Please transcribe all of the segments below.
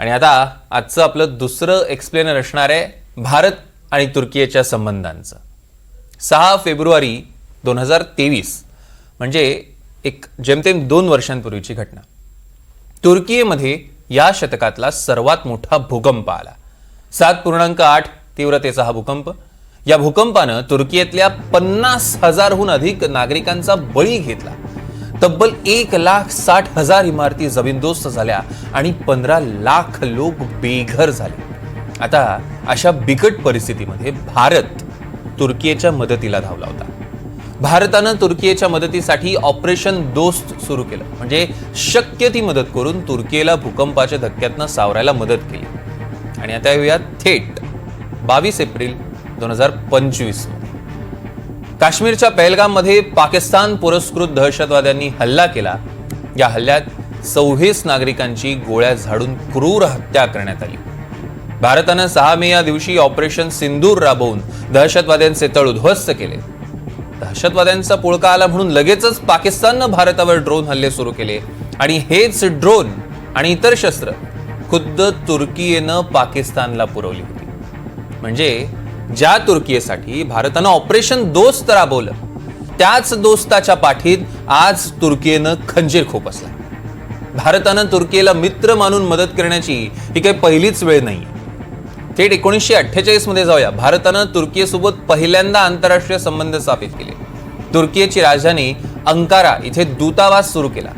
आणि आता आजचं आपलं दुसरं एक्सप्लेनर असणार आहे भारत आणि तुर्कीच्या संबंधांचं. सहा फेब्रुवारी दोन हजार तेवीस म्हणजे एक जेमतेम दोन वर्षांपूर्वीची घटना. तुर्कीमध्ये या शतकातला सर्वात मोठा भूकंप आला. सात पूर्णांक आठ तीव्रतेचा हा भूकंप. या भूकंपानं तुर्कीयेतल्या पन्नास हजारहून अधिक नागरिकांचा बळी घेतला. तब्बल एक लाख साठ हजार इमारती जमीनदोस्त झाल्या आणि पंधरा लाख लोक बेघर झाले. आता अशा बिकट परिस्थितीमध्ये भारत तुर्कीच्या मदतीला धावला होता. भारतानं तुर्कीच्या मदतीसाठी ऑपरेशन दोस्त सुरू केलं. म्हणजे शक्य ती मदत करून तुर्कीला भूकंपाच्या धक्क्यातनं सावरायला मदत केली. आणि आता येऊया थेट बावीस एप्रिल दोन हजार पंचवीस. काश्मीरच्या पहलगाममध्ये पाकिस्तान पुरस्कृत दहशतवाद्यांनी हल्ला केला. या हल्ल्यात सव्वीस नागरिकांची गोळ्या झाडून क्रूर हत्या करण्यात आली. भारतानं सहा मे या दिवशी ऑपरेशन सिंदूर राबवून दहशतवाद्यांचे तळ उद्ध्वस्त केले. दहशतवाद्यांचा पुळका आला म्हणून लगेचच पाकिस्ताननं भारतावर ड्रोन हल्ले सुरू केले आणि हेच ड्रोन आणि इतर शस्त्र खुद्द तुर्कीनं पाकिस्तानला पुरवली होती. म्हणजे ज्या तुर्कीसाठी भारतानं ऑपरेशन दोस्त राबवलं त्याच दोस्ताच्या पाठीत आज तुर्कीनं खंजीर खोपसला भारतानं तुर्कीला मित्र मानून मदत करण्याची ही काही पहिलीच वेळ नाही थेट एकोणीसशे अठ्ठेचाळीसमध्ये जाऊया. भारतानं तुर्कीसोबत पहिल्यांदा आंतरराष्ट्रीय संबंध स्थापित केले. तुर्कीची राजधानी अंकारा इथे दूतावास सुरू केला.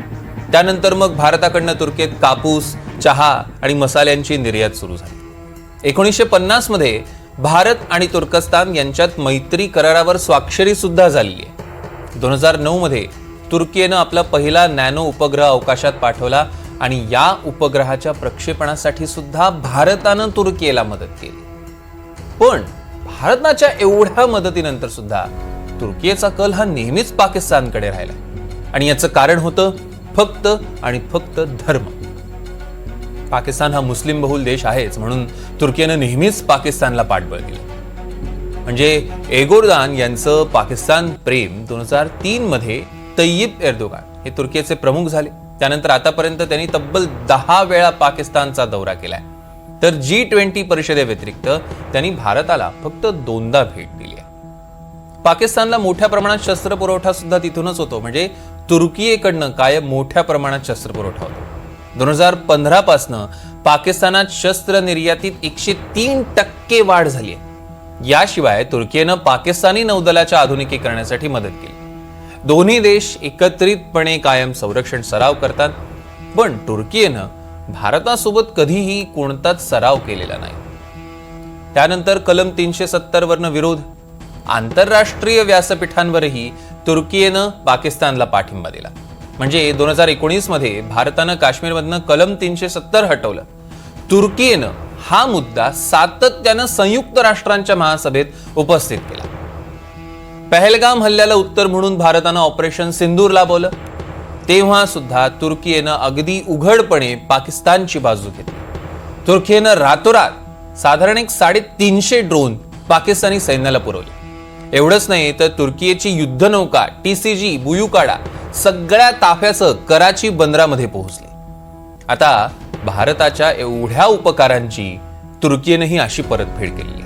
त्यानंतर मग भारताकडनं तुर्कीत कापूस चहा आणि मसाल्यांची निर्यात सुरू झाली. एकोणीसशे पन्नासमध्ये भारत आणि तुर्कस्तान यांच्यात मैत्री करारावर स्वाक्षरी सुद्धा झाली आहे दोन हजार नऊ मध्ये तुर्कीनं आपला पहिला नॅनो उपग्रह अवकाशात पाठवला आणि या उपग्रहाच्या प्रक्षेपणासाठी सुद्धा भारतानं तुर्कीला मदत केली. पण भारताच्या एवढ्या मदतीनंतर सुद्धा तुर्कीचा कल हा नेहमीच पाकिस्तानकडे राहिला. आणि याचं कारण होतं फक्त आणि फक्त धर्म. पाकिस्तान हा मुस्लिम बहुल देश आहेच म्हणून तुर्कीनं नेहमीच पाकिस्तानला पाठबळ दिलं. म्हणजे एगोरदान यांचं पाकिस्तान प्रेम दोन हजार तीन मध्ये तय्यब एर्दोगान हे तुर्कीचे प्रमुख झाले. त्यानंतर आतापर्यंत त्यांनी तब्बल दहा वेळा पाकिस्तानचा दौरा केलाय. तर जी ट्वेंटी परिषदेव्यतिरिक्त त्यांनी भारताला फक्त दोनदा भेट दिली आहे. पाकिस्तानला मोठ्या प्रमाणात शस्त्र पुरवठा सुद्धा तिथूनच होतो. म्हणजे तुर्कीकडनं कायम मोठ्या प्रमाणात शस्त्र पुरवठा होतो. दोन हजार पंधरापासनं पाकिस्तानात शस्त्र निर्यातीत एकशे तीन टक्के वाढ झाली आहे याशिवाय तुर्कीनं पाकिस्तानी नौदलाच्या आधुनिकीकरणासाठी मदत केली. दोन्ही देश एकत्रितपणे कायम संरक्षण सराव करतात पण तुर्कीनं भारतासोबत कधीही कोणताच सराव केलेला नाही. त्यानंतर कलम तीनशे सत्तर वरनं विरोध. आंतरराष्ट्रीय व्यासपीठांवरही तुर्कीनं पाकिस्तानला पाठिंबा दिला. म्हणजे दोन हजार एकोणीसमध्ये भारतानं काश्मीरमधनं कलम तीनशे सत्तर हटवलं. तुर्कीनं हा मुद्दा सातत्यानं संयुक्त राष्ट्रांच्या महासभेत उपस्थित केला. पहलगाम हल्ल्याला उत्तर म्हणून भारतानं ऑपरेशन सिंदूर लाभवलं. तेव्हा सुद्धा तुर्कीनं अगदी उघडपणे पाकिस्तानची बाजू घेतली. तुर्कीनं रातोरात साधारण एक साडेतीनशे ड्रोन पाकिस्तानी सैन्याला पुरवले. एवढंच नाही तर तुर्कीची युद्धनौका टी सी जी बुयुकाडा सगळ्या ताफ्याचं कराची बंदरामध्ये पोहोचली. आता भारताच्या एवढ्या उपकारांची तुर्कीनंही अशी परतफेड केलेली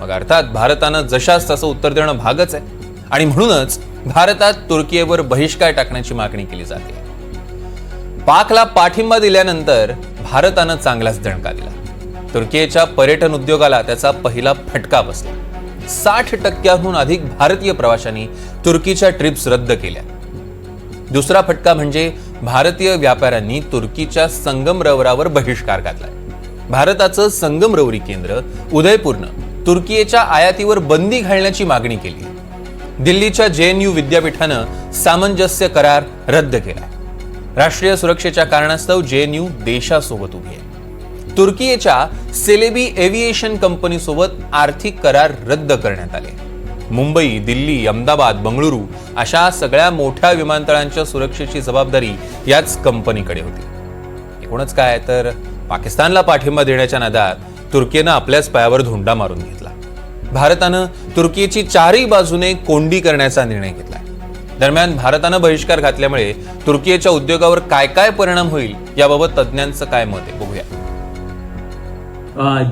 मग अर्थात भारतानं जशास तसं उत्तर देणं भागच आहे. आणि म्हणूनच भारतात तुर्कीवर बहिष्कार टाकण्याची मागणी केली जाते. पाकला पाठिंबा दिल्यानंतर भारतानं चांगलाच दणका दिला. तुर्कीच्या पर्यटन उद्योगाला त्याचा पहिला फटका बसला. साठ टक्क्याहून अधिक भारतीय प्रवाशांनी तुर्कीच्या ट्रिप्स रद्द केल्या. दुसरा फटका म्हणजे भारतीय व्यापाऱ्यांनी तुर्कीच्या संगमरवरावर बहिष्कार घातलाय. भारताचं संगमरवरी केंद्र उदयपूरनं तुर्कीच्या आयातीवर बंदी घालण्याची मागणी केली. दिल्लीच्या जे एनयू विद्यापीठानं सामंजस्य करार रद्द केला राष्ट्रीय सुरक्षेच्या कारणास्तव जे एनयू देशासोबत उभी आहे. तुर्कीच्या सेलेबी एव्हिएशन कंपनीसोबत आर्थिक करार रद्द करण्यात आले. मुंबई दिल्ली अहमदाबाद बंगळुरू अशा सगळ्या मोठ्या विमानतळांच्या सुरक्षेची जबाबदारी याच कंपनीकडे होती. एकूणच काय तर पाकिस्तानला पाठिंबा देण्याच्या नादात तुर्कीनं आपल्याच पायावर धोंडा मारून घेतला. भारतानं तुर्कीची चारही बाजूने कोंडी करण्याचा निर्णय घेतला दरम्यान भारतानं बहिष्कार घातल्यामुळे तुर्कीच्या उद्योगावर काय काय परिणाम होईल याबाबत तज्ज्ञांचं काय मत आहे बघूया.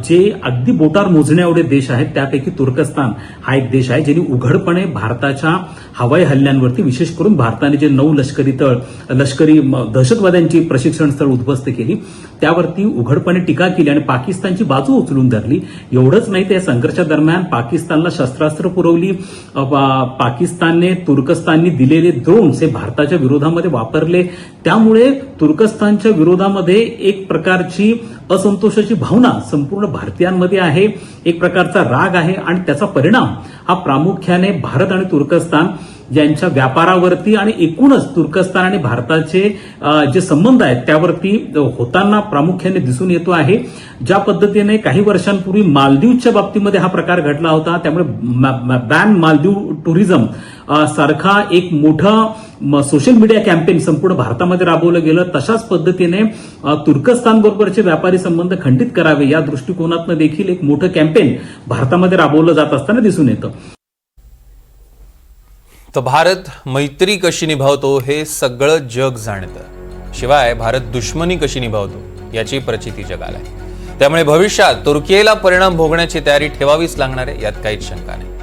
जे अगदी बोटार मोजण्या एवढे देश आहेत त्यापैकी तुर्कस्तान हा एक देश आहे ज्यांनी उघडपणे भारताच्या हवाई हल्ल्यांवरती विशेष करून भारताने जे नऊ लष्करी तळ लष्करी दहशतवाद्यांची प्रशिक्षण स्थळ उद्ध्वस्त केली त्यावरती उघडपणे टीका केली आणि पाकिस्तानची बाजू उचलून धरली. एवढंच नाही त्या संघर्षादरम्यान पाकिस्तानला शस्त्रास्त्र पुरवली पाकिस्तानने तुर्कस्ताननी दिलेले ड्रोन्स हे भारताच्या विरोधामध्ये वापरले. त्यामुळे तुर्कस्तानच्या विरोधामध्ये एक प्रकारची असंतोषाची भावना संपूर्ण भारतीयांमध्ये आहे. एक प्रकारचा राग आहे आणि त्याचा परिणाम हा प्रामुख्याने भारत आणि तुर्कस्तान यांच्या व्यापारावरती आणि एकूणच तुर्कस्तान आणि भारताचे जे संबंध आहेत त्यावरती होताना प्रामुख्याने दिसून येतो आहे. ज्या पद्धतीने काही वर्षांपूर्वी मालदीवच्या बाबतीमध्ये हा प्रकार घडला होता. त्यामुळे बॅन मालदीव टुरिझम सारखा एक मोठा सोशल मीडिया कॅम्पेन संपूर्ण भारतामध्ये राबवलं गेलं. तशाच पद्धतीने तुर्कस्तान बरोबरचे व्यापारी संबंध खंडित करावे या दृष्टिकोनातनं देखील एक मोठं कॅम्पेन भारतामध्ये राबवलं जात असताना दिसून येतं. तर भारत मैत्री कशी निभावतो हे सगळं जग जाणतं. शिवाय भारत दुश्मनी कशी निभावतो याची प्रचिती जगाला आहे. त्यामुळे भविष्यात तुर्कीला परिणाम भोगण्याची तयारी ठेवावीच लागणार आहे यात काहीच शंका नाही.